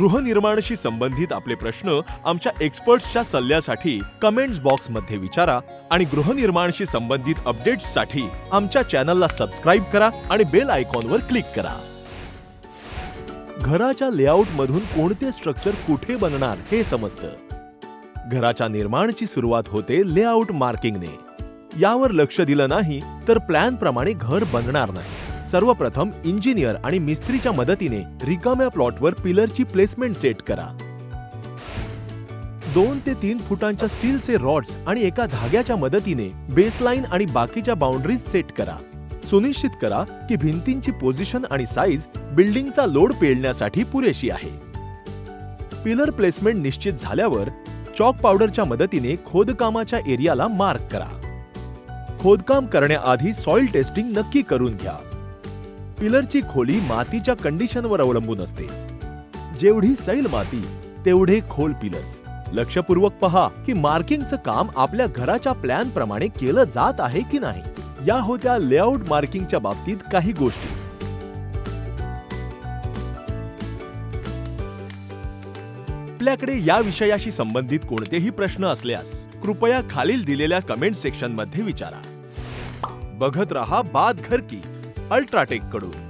गृहनिर्माणशी संबंधित आपले प्रश्न आमच्या एक्सपर्ट्सच्या सल्ल्यासाठी कमेंट्स बॉक्समध्ये विचारा आणि गृहनिर्माणशी संबंधित अपडेट्ससाठी आमच्या चॅनलला सबस्क्राईब करा आणि बेल आयकॉनवर क्लिक करा. घराच्या लेआउटमधून कोणते स्ट्रक्चर कुठे बनणार हे समजतं. घराच्या निर्माणची सुरुवात होते लेआउट मार्किंगने. यावर लक्ष दिलं नाही तर प्लॅन प्रमाणे घर बनणार नाही. सर्वप्रथम इंजिनियर आणि मिस्त्रीच्या मदतीने रिकाम्या प्लॉटवर पिलरची प्लेसमेंट सेट करा. दोन ते तीन फुटांच्या स्टीलचे रॉड्स आणि एका धाग्याच्या मदतीने बेसलाईन आणि बाकीच्या बाउंड्रीज सेट करा. सुनिश्चित करा की भिंतींची पोझिशन आणि साईज बिल्डिंगचा लोड पेलण्यासाठी पुरेशी आहे. पिलर प्लेसमेंट निश्चित झाल्यावर चॉक पावडरच्या मदतीने खोदकामाच्या एरियाला मार्क करा. खोदकाम करण्याआधी सॉइल टेस्टिंग नक्की करून घ्या. पिलरची खोली मातीच्या कंडिशनवर अवलंबून असते. जेवढी सैल माती तेवढे खोल पिलर्स. लक्षपूर्वक पहा की मार्किंगचं काम आपल्या घराच्या प्लॅन प्रमाणे केलं जात आहे की नाही. या होत्या लेआउट मार्किंगच्या बाबतीत काही गोष्टी. आपल्याकडे या विषयाशी संबंधित कोणतेही प्रश्न असल्यास कृपया खालील दिलेल्या कमेंट सेक्शनमध्ये विचारा. बघत रहा बाद घर की. अल्ट्राटेककडून